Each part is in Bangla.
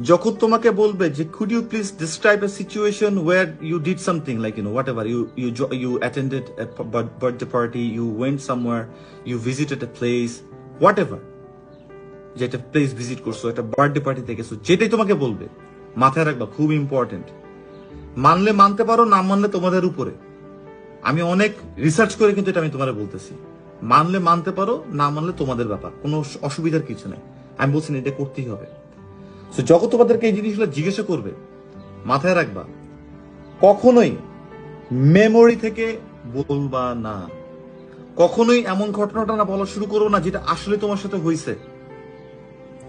যখন তোমাকে বলবে যে could you please describe a situation where you did something like you know whatever you you you attended birthday party you went somewhere you visited a place whatever যে একটা প্লেস ভিজিট করছ একটা বার্থডে পার্টিতে গেছো যেটাই তোমাকে বলবে মাথায় রাখবা খুব ইম্পর্টেন্ট মানলে মানতে পারো না মানলে তোমাদের উপরে। আমি অনেক রিসার্চ করে কিন্তু এটা আমি তোমার বলতেছি। মানলে মানতে পারো না মানলে তোমাদের ব্যাপার কোনো অসুবিধার কিছু নেই। আমি বলছি না, এটা করতেই হবে। তো যখন তোমাদেরকে এই জিনিসগুলো জিজ্ঞাসা করবে মাথায় রাখবা কখনোই মেমোরি থেকে বলবা না। কখনোই এমন ঘটনাটা না বলা শুরু করো না যেটা আসলে তোমার সাথে হয়েছে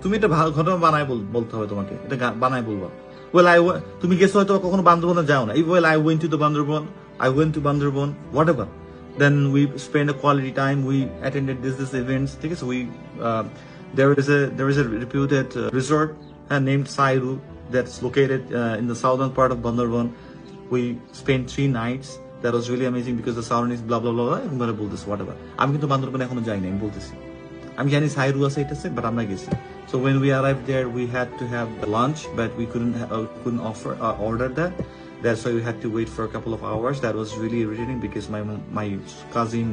তুমি এটা ঘটনা বানায় বলতে হবে তোমাকে এটা বানায় বলবা। ওয়েল আই তুমি গেছো হয়তো কখনো বান্দরবনে যাও না well I went to the Bandarban I went to Bandarban whatever then we spend a quality time we attended this this events ঠিক আছে? We a there is a reputed uh, resort uh, named Sairu that's located uh, in the southern part of Bandarban. We spent three nights. That was really amazing because the sound is blah blah blah. I'm gonna বলতেছি whatever. আমি কিন্তু বান্দরবানে এখনও যাইনি আমি বলতেছি আমি জানি সাইরু আছে এটা আছে বাট আমরা গেছি so when we arrived there we had to have lunch but we couldn't uh, couldn't offer uh, order that that's why we had to wait for a couple of hours that was really irritating because my my cousin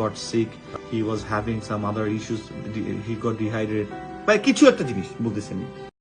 got sick he was having some other issues he got dehydrated বা কিছু একটা জিনিস বলতেছি আমি